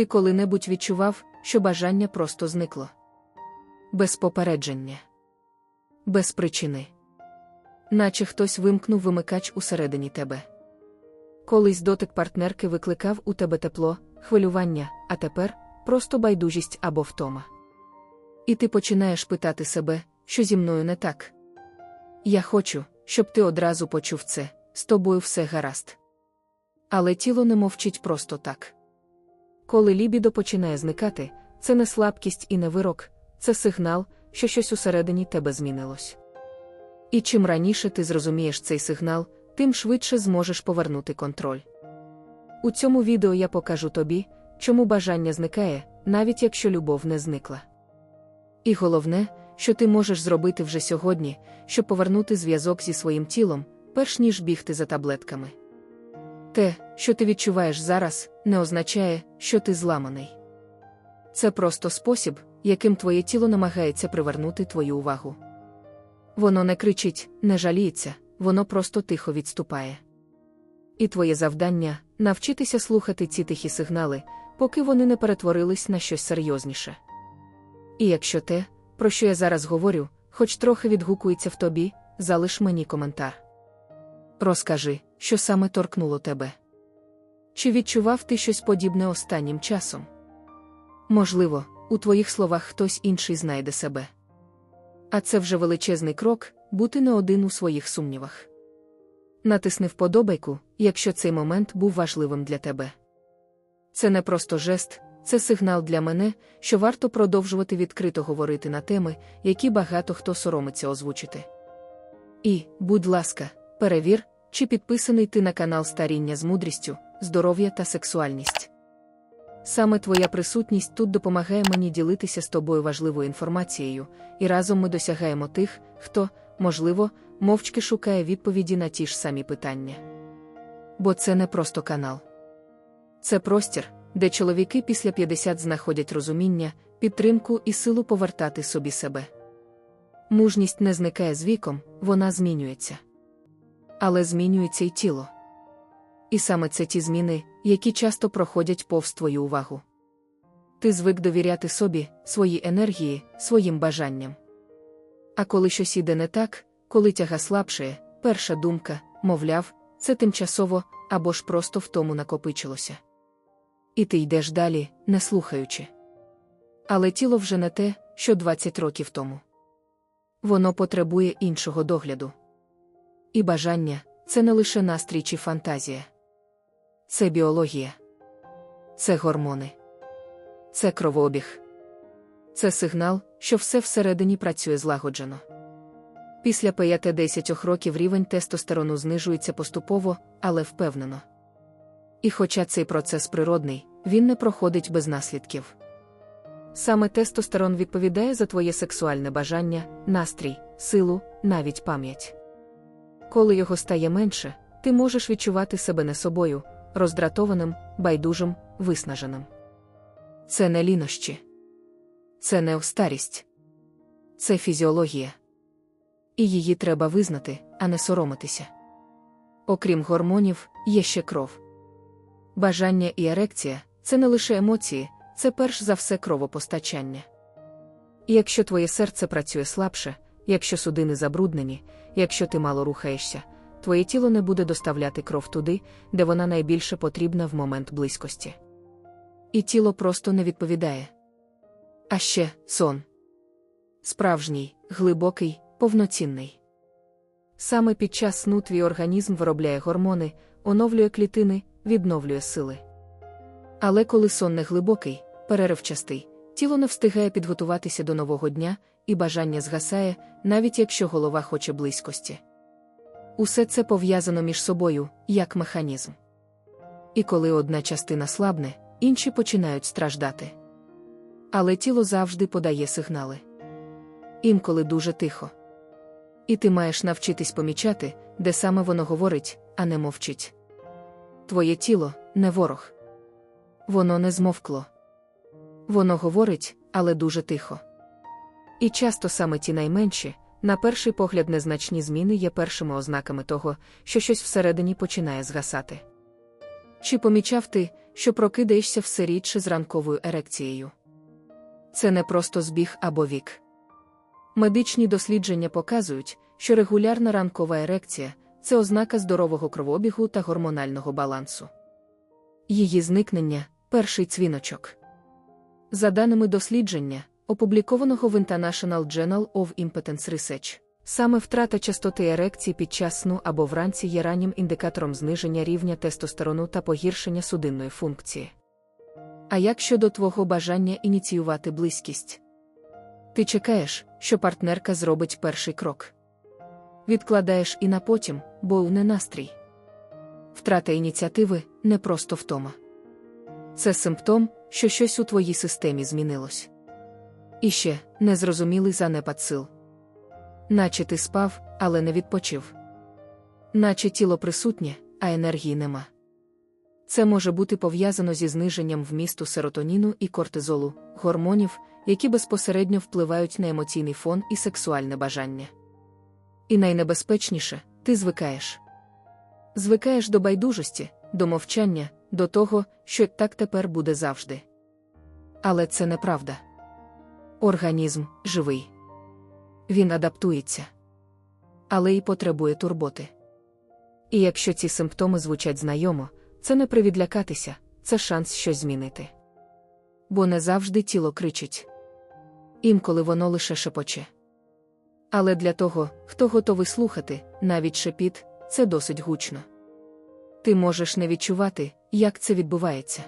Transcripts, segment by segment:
Ти коли-небудь відчував, що бажання просто зникло. Без попередження, без причини. Наче хтось вимкнув вимикач усередині тебе. Колись дотик партнерки викликав у тебе тепло, хвилювання, а тепер просто байдужість або втома. І ти починаєш питати себе, що зі мною не так. Я хочу, щоб ти одразу почув це, з тобою все гаразд. Але тіло не мовчить просто так. Коли лібідо починає зникати, це не слабкість і не вирок, це сигнал, що щось усередині тебе змінилось. І чим раніше ти зрозумієш цей сигнал, тим швидше зможеш повернути контроль. У цьому відео я покажу тобі, чому бажання зникає, навіть якщо любов не зникла. І головне, що ти можеш зробити вже сьогодні, щоб повернути зв'язок зі своїм тілом, перш ніж бігти за таблетками. Те, що ти відчуваєш зараз, не означає, що ти зламаний. Це просто спосіб, яким твоє тіло намагається привернути твою увагу. Воно не кричить, не жаліється, воно просто тихо відступає. І твоє завдання навчитися слухати ці тихі сигнали, поки вони не перетворились на щось серйозніше. І якщо те, про що я зараз говорю, хоч трохи відгукується в тобі, залиш мені коментар. Розкажи, що саме торкнуло тебе. Чи відчував ти щось подібне останнім часом? Можливо, у твоїх словах хтось інший знайде себе. А це вже величезний крок бути не один у своїх сумнівах. Натисни вподобайку, якщо цей момент був важливим для тебе. Це не просто жест, це сигнал для мене, що варто продовжувати відкрито говорити на теми, які багато хто соромиться озвучити. І, будь ласка, перевір, чи підписаний ти на канал Старіння з мудрістю, здоров'я та сексуальність. Саме твоя присутність тут допомагає мені ділитися з тобою важливою інформацією, і разом ми досягаємо тих, хто, можливо, мовчки шукає відповіді на ті ж самі питання. Бо це не просто канал. Це простір, де чоловіки після 50 знаходять розуміння, підтримку і силу повертати собі себе. Мужність не зникає з віком, вона змінюється. Але змінюється й тіло. І саме це ті зміни, які часто проходять повз твою увагу. Ти звик довіряти собі, своїй енергії, своїм бажанням. А коли щось іде не так, коли тяга слабшає, перша думка, мовляв, це тимчасово або ж просто в тому накопичилося. І ти йдеш далі, не слухаючи. Але тіло вже не те, що 20 років тому. Воно потребує іншого догляду. І бажання це не лише настрій чи фантазія. Це біологія, це гормони, це кровообіг. Це сигнал, що все всередині працює злагоджено. Після 5-10 років рівень тестостерону знижується поступово, але впевнено. І хоча цей процес природний, він не проходить без наслідків. Саме тестостерон відповідає за твоє сексуальне бажання, настрій, силу, навіть пам'ять. Коли його стає менше, ти можеш відчувати себе не собою, роздратованим, байдужим, виснаженим. Це не лінощі, це не старість, це фізіологія. І її треба визнати, а не соромитися. Окрім гормонів, є ще кров. Бажання і ерекція це не лише емоції, це перш за все кровопостачання. І якщо твоє серце працює слабше, якщо судини забруднені, якщо ти мало рухаєшся, твоє тіло не буде доставляти кров туди, де вона найбільше потрібна в момент близькості. І тіло просто не відповідає. А ще сон. Справжній, глибокий, повноцінний. Саме під час сну твій організм виробляє гормони, оновлює клітини, відновлює сили. Але коли сон не глибокий, переривчастий, тіло не встигає підготуватися до нового дня, і бажання згасає, навіть якщо голова хоче близькості. Усе це пов'язано між собою, як механізм. І коли одна частина слабне, інші починають страждати. Але тіло завжди подає сигнали. Інколи дуже тихо. І ти маєш навчитись помічати, де саме воно говорить, а не мовчить. Твоє тіло не ворог. Воно не змовкло. Воно говорить, але дуже тихо. І часто саме ті найменші, на перший погляд, незначні зміни є першими ознаками того, що щось всередині починає згасати. Чи помічав ти, що прокидаєшся все рідше з ранковою ерекцією? Це не просто збіг або вік. Медичні дослідження показують, що регулярна ранкова ерекція це ознака здорового кровообігу та гормонального балансу. Її зникнення перший цвіночок. За даними дослідження, опублікованого в International Journal of Impotence Research, саме втрата частоти ерекції під час сну або вранці є раннім індикатором зниження рівня тестостерону та погіршення судинної функції. А як щодо твого бажання ініціювати близькість? Ти чекаєш, що партнерка зробить перший крок. Відкладаєш і на потім, бо у настрій. Втрата ініціативи не просто втома. Це симптом, що щось у твоїй системі змінилось. І ще незрозумілий занепад сил. Наче ти спав, але не відпочив. Наче тіло присутнє, а енергії нема. Це може бути пов'язано зі зниженням вмісту серотоніну і кортизолу, гормонів, які безпосередньо впливають на емоційний фон і сексуальне бажання. І найнебезпечніше ти звикаєш. Звикаєш до байдужості, до мовчання, до того, що так тепер буде завжди. Але це неправда. Організм живий. Він адаптується, але й потребує турботи. І якщо ці симптоми звучать знайомо, це не привід лякатися, це шанс щось змінити. Бо не завжди тіло кричить. Інколи воно лише шепоче. Але для того, хто готовий слухати, навіть шепіт, це досить гучно. Ти можеш не відчувати, як це відбувається.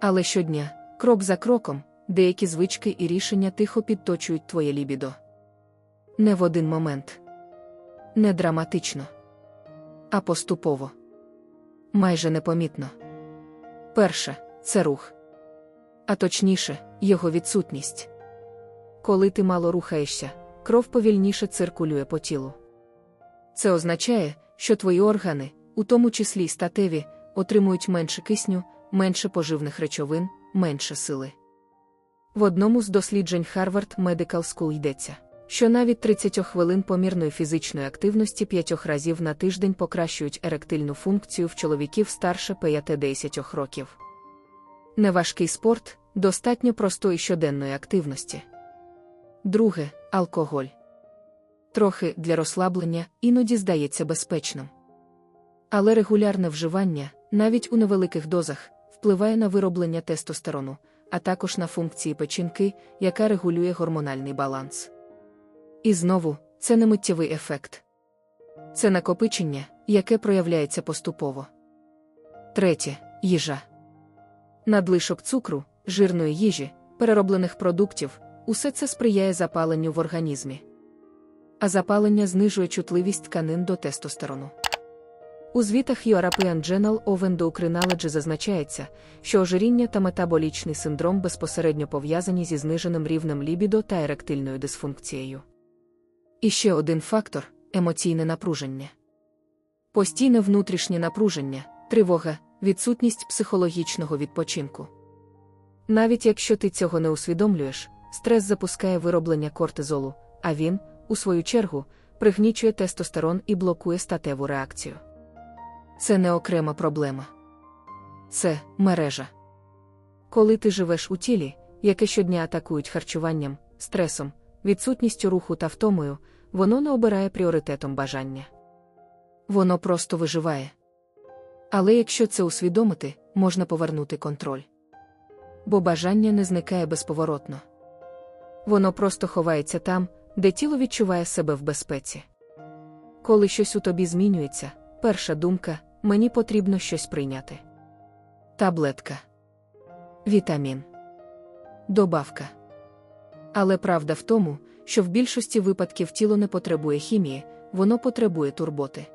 Але щодня, крок за кроком, деякі звички і рішення тихо підточують твоє лібідо. Не в один момент. Не драматично, а поступово. Майже непомітно. Перше це рух. А точніше, його відсутність. Коли ти мало рухаєшся, кров повільніше циркулює по тілу. Це означає, що твої органи, у тому числі й статеві, отримують менше кисню, менше поживних речовин, менше сили. В одному з досліджень Harvard Medical School йдеться, що навіть 30 хвилин помірної фізичної активності 5 разів на тиждень покращують еректильну функцію в чоловіків старше 5-10 років. Неважкий спорт достатньо простої щоденної активності. Друге алкоголь. Трохи для розслаблення іноді здається безпечним. Але регулярне вживання, навіть у невеликих дозах, впливає на вироблення тестостерону, а також на функції печінки, яка регулює гормональний баланс. І знову, це не миттєвий ефект. Це накопичення, яке проявляється поступово. Третє їжа. Надлишок цукру, жирної їжі, перероблених продуктів усе це сприяє запаленню в організмі. А запалення знижує чутливість тканин до тестостерону. У звітах European Journal of Endocrinology зазначається, що ожиріння та метаболічний синдром безпосередньо пов'язані зі зниженим рівнем лібідо та еректильною дисфункцією. І ще один фактор емоційне напруження. Постійне внутрішнє напруження, тривога, відсутність психологічного відпочинку. Навіть якщо ти цього не усвідомлюєш, стрес запускає вироблення кортизолу, а він, у свою чергу, пригнічує тестостерон і блокує статеву реакцію. Це не окрема проблема. Це мережа. Коли ти живеш у тілі, яке щодня атакують харчуванням, стресом, відсутністю руху та втомою, воно не обирає пріоритетом бажання. Воно просто виживає. Але якщо це усвідомити, можна повернути контроль. Бо бажання не зникає безповоротно. Воно просто ховається там, де тіло відчуває себе в безпеці. Коли щось у тобі змінюється, перша думка мені потрібно щось прийняти. Таблетка. Вітамін. Добавка. Але правда в тому, що в більшості випадків тіло не потребує хімії, воно потребує турботи.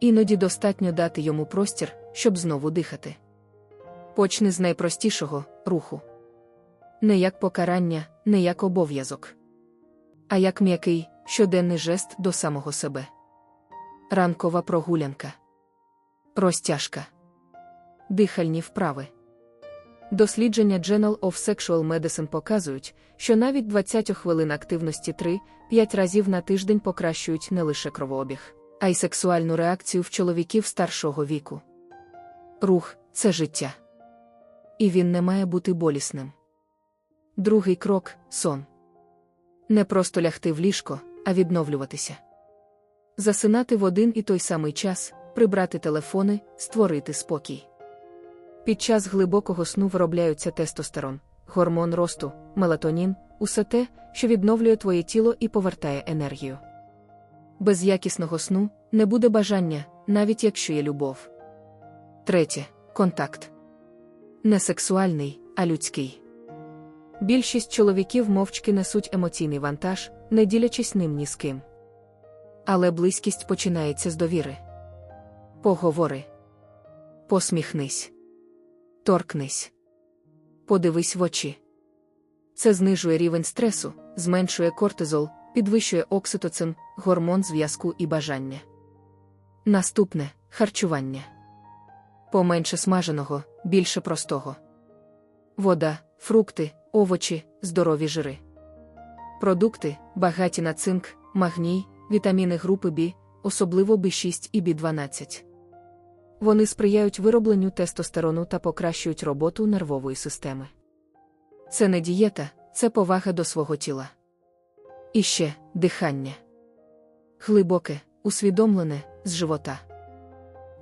Іноді достатньо дати йому простір, щоб знову дихати. Почни з найпростішого руху. Не як покарання, не як обов'язок, а як м'який, щоденний жест до самого себе. Ранкова прогулянка. Розтяжка. Дихальні вправи. Дослідження Journal of Sexual Medicine показують, що навіть 20 хвилин активності 3-5 разів на тиждень покращують не лише кровообіг, а й сексуальну реакцію в чоловіків старшого віку. Рух це життя. І він не має бути болісним. Другий крок сон. Не просто лягти в ліжко, а відновлюватися. Засинати в один і той самий час, прибрати телефони, створити спокій. Під час глибокого сну виробляються тестостерон, гормон росту, мелатонін, усе те, що відновлює твоє тіло і повертає енергію. Без якісного сну не буде бажання, навіть якщо є любов. Третє контакт. Не сексуальний, а людський. Більшість чоловіків мовчки несуть емоційний вантаж, не ділячись ним ні з ким. Але близькість починається з довіри. Поговори. Посміхнись. Торкнись. Подивись в очі. Це знижує рівень стресу, зменшує кортизол, підвищує окситоцин, гормон зв'язку і бажання. Наступне харчування. Поменше смаженого, більше простого. Вода, фрукти, овочі, здорові жири. Продукти, багаті на цинк, магній, вітаміни групи Б, особливо B6 і B12. Вони сприяють виробленню тестостерону та покращують роботу нервової системи. Це не дієта, це повага до свого тіла. І ще дихання. Глибоке, усвідомлене, з живота.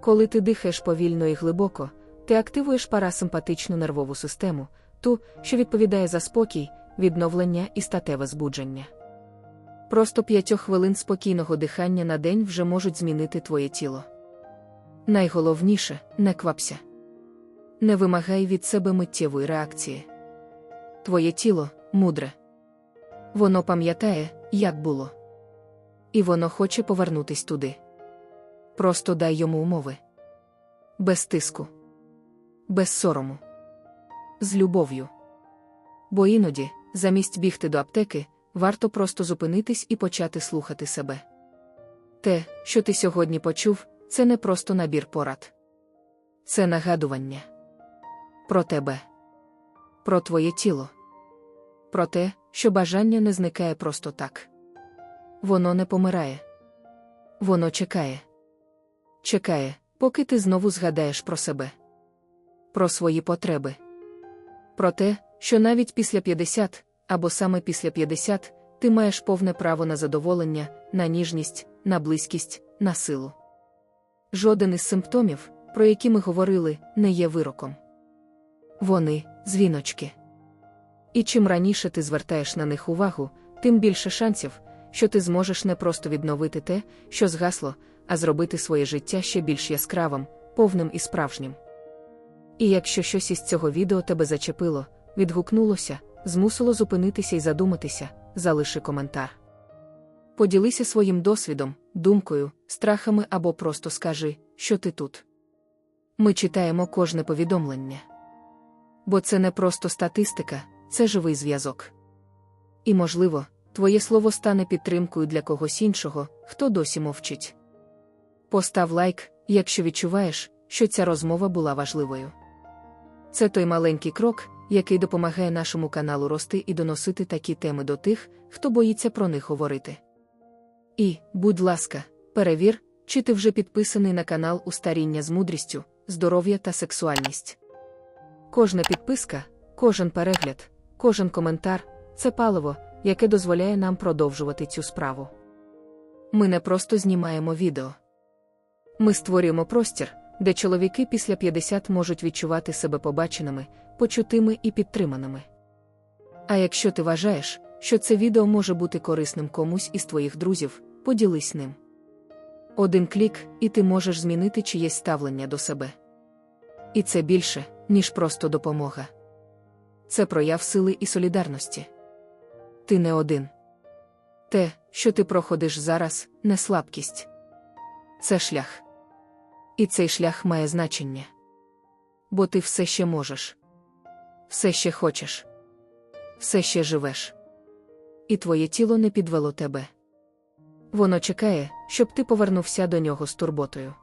Коли ти дихаєш повільно і глибоко, ти активуєш парасимпатичну нервову систему, ту, що відповідає за спокій, відновлення і статеве збудження. Просто п'ятьох хвилин спокійного дихання на день вже можуть змінити твоє тіло. Найголовніше не квапся. Не вимагай від себе миттєвої реакції. Твоє тіло мудре. Воно пам'ятає, як було. І воно хоче повернутись туди. Просто дай йому умови. Без тиску, без сорому, з любов'ю. Бо іноді, замість бігти до аптеки, варто просто зупинитись і почати слухати себе. Те, що ти сьогодні почув, це не просто набір порад. Це нагадування про тебе, про твоє тіло, про те, що бажання не зникає просто так. Воно не помирає. Воно чекає. Чекає, поки ти знову згадаєш про себе, про свої потреби. Про те, що навіть після 50, або саме після 50, ти маєш повне право на задоволення, на ніжність, на близькість, на силу. Жоден із симптомів, про які ми говорили, не є вироком. Вони дзвіночки. І чим раніше ти звертаєш на них увагу, тим більше шансів, що ти зможеш не просто відновити те, що згасло, а зробити своє життя ще більш яскравим, повним і справжнім. І якщо щось із цього відео тебе зачепило, відгукнулося, змусило зупинитися і задуматися, залиши коментар. Поділися своїм досвідом, думкою, страхами або просто скажи, що ти тут. Ми читаємо кожне повідомлення. Бо це не просто статистика, це живий зв'язок. І, можливо, твоє слово стане підтримкою для когось іншого, хто досі мовчить. Постав лайк, якщо відчуваєш, що ця розмова була важливою. Це той маленький крок, який допомагає нашому каналу рости і доносити такі теми до тих, хто боїться про них говорити. І, будь ласка, перевір, чи ти вже підписаний на канал у старіння з мудрістю, здоров'я та сексуальність. Кожна підписка, кожен перегляд, кожен коментар це паливо, яке дозволяє нам продовжувати цю справу. Ми не просто знімаємо відео. Ми створюємо простір, де чоловіки після 50 можуть відчувати себе побаченими, почутими і підтриманими. А якщо ти вважаєш, що це відео може бути корисним комусь із твоїх друзів, поділись ним. Один клік, і ти можеш змінити чиєсь ставлення до себе. І це більше, ніж просто допомога. Це прояв сили і солідарності. Ти не один. Те, що ти проходиш зараз, не слабкість. Це шлях. І цей шлях має значення. Бо ти все ще можеш, все ще хочеш, все ще живеш. І твоє тіло не підвело тебе. Воно чекає, щоб ти повернувся до нього з турботою.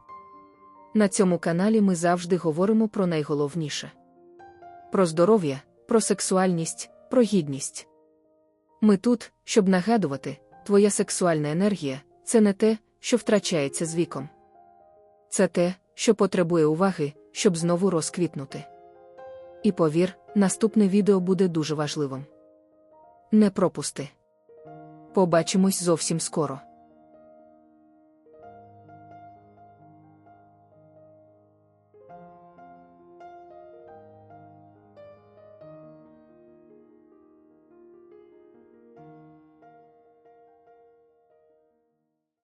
На цьому каналі ми завжди говоримо про найголовніше: про здоров'я, про сексуальність, про гідність. Ми тут, щоб нагадувати, твоя сексуальна енергія це не те, що втрачається з віком. Це те, що потребує уваги, щоб знову розквітнути. І повір, наступне відео буде дуже важливим. Не пропусти. Побачимось зовсім скоро.